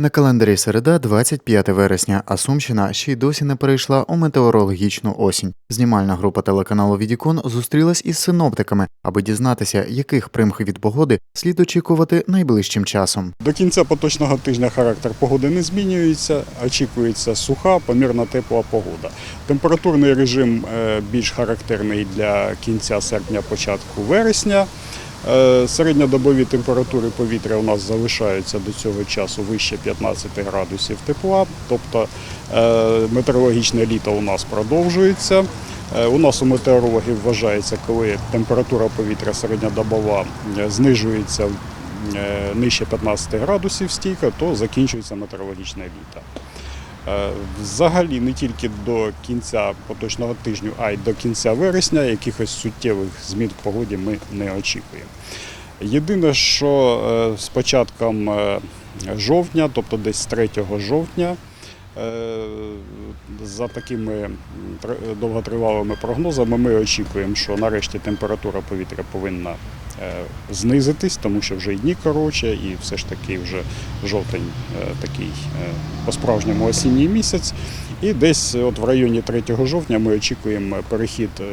На календарі середа 25 вересня, а Сумщина ще й досі не перейшла у метеорологічну осінь. Знімальна група телеканалу Відікон зустрілась із синоптиками, аби дізнатися, яких примх від погоди слід очікувати найближчим часом. До кінця поточного тижня характер погоди не змінюється. Очікується суха, помірно тепла погода. Температурний режим е, більш характерний для кінця серпня, початку вересня. Е, Середньодобові температури повітря у нас залишаються до цього часу вище 15 градусів тепла, тобто е, метеорологічне літо у нас продовжується. Е, У нас у метеорологів вважається, коли температура повітря середньодобова знижується нижче 15 градусів стійка, то закінчується метеорологічне літо. Е, Взагалі не тільки до кінця поточного тижня, а й до кінця вересня якихось суттєвих змін в погоді ми не очікуємо. Єдине, що е, з початком е, жовтня, тобто десь 3 жовтня, за такими довготривалими прогнозами ми очікуємо, що нарешті температура повітря повинна знизитись, тому що вже і дні коротше, і все ж таки вже жовтень е, такий е, по-справжньому осінній місяць. І десь от в районі 3 жовтня ми очікуємо перехід е,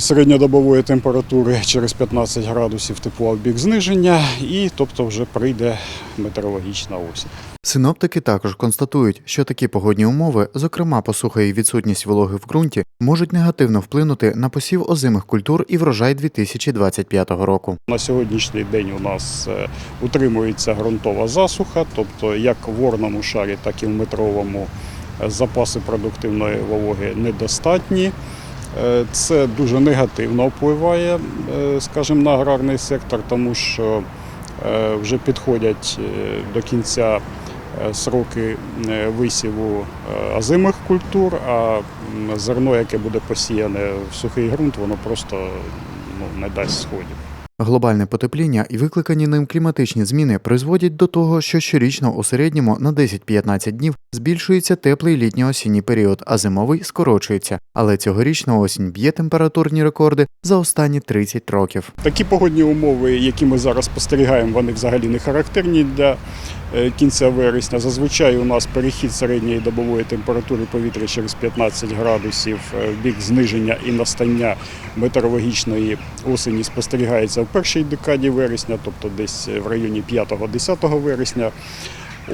середньодобової температури через 15 градусів тепла в бік зниження, і тобто вже прийде метеорологічна осінь. Синоптики також констатують, що такі погодні умови, зокрема посуха і відсутність вологи в ґрунті, можуть негативно вплинути на посів озимих культур і врожай 2025 року. На сьогоднішній день у нас е, утримується ґрунтова засуха, тобто як в орному шарі, так і в метровому е, запаси продуктивної вологи недостатні. Е, Це дуже негативно впливає, е, скажімо, на аграрний сектор, тому що е, вже підходять до кінця сроки висіву озимих культур, а зерно, яке буде посіяне в сухий ґрунт, воно просто ну, не дасть сходів. Глобальне потепління і викликані ним кліматичні зміни призводять до того, що щорічно у середньому на 10-15 днів збільшується теплий літньо-осінній період, а зимовий скорочується. Але цьогорічна осінь б'є температурні рекорди за останні 30 років. Такі погодні умови, які ми зараз спостерігаємо, вони взагалі не характерні для е, кінця вересня. Зазвичай у нас перехід середньої добової температури повітря через 15 градусів е, в бік зниження і настання метеорологічної осені спостерігається в першій декаді вересня, тобто десь в районі 5-10 вересня.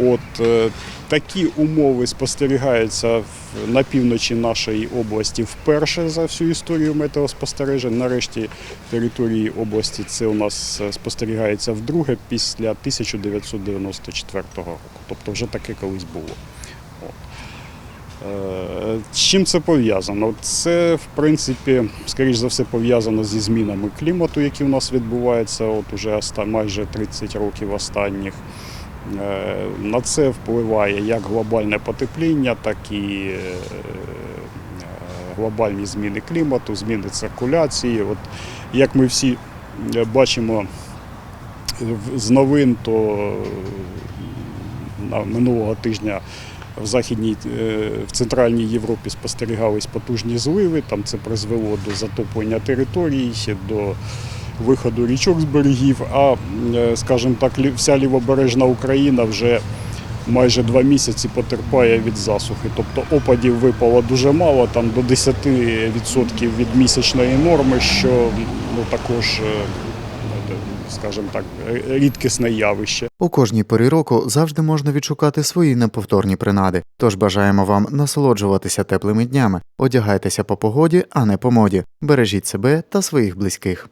От е, такі умови спостерігаються на півночі нашої області вперше за всю історію метеоспостережень. Нарешті території області це у нас е, спостерігається вдруге після 1994 року. Тобто вже таке колись було. Е, З чим це пов'язано? Це, в принципі, скоріш за все, пов'язано зі змінами клімату, які у нас відбуваються от уже майже 30 років останніх. Е, На це впливає як глобальне потепління, так і е, глобальні зміни клімату, зміни циркуляції. От як ми всі е, бачимо з новин, то минулого тижня в західній в центральній Європі спостерігались потужні зливи. Там це призвело до затоплення територій, до виходу річок з берегів. А, е, скажімо так, вся лівобережна Україна вже майже два місяці потерпає від засухи. Тобто опадів випало дуже мало, там до 10% від місячної норми, що ну, також, е, скажімо так, рідкісне явище. У кожній порі року завжди можна відшукати свої неповторні принади. Тож бажаємо вам насолоджуватися теплими днями, одягайтеся по погоді, а не по моді. Бережіть себе та своїх близьких.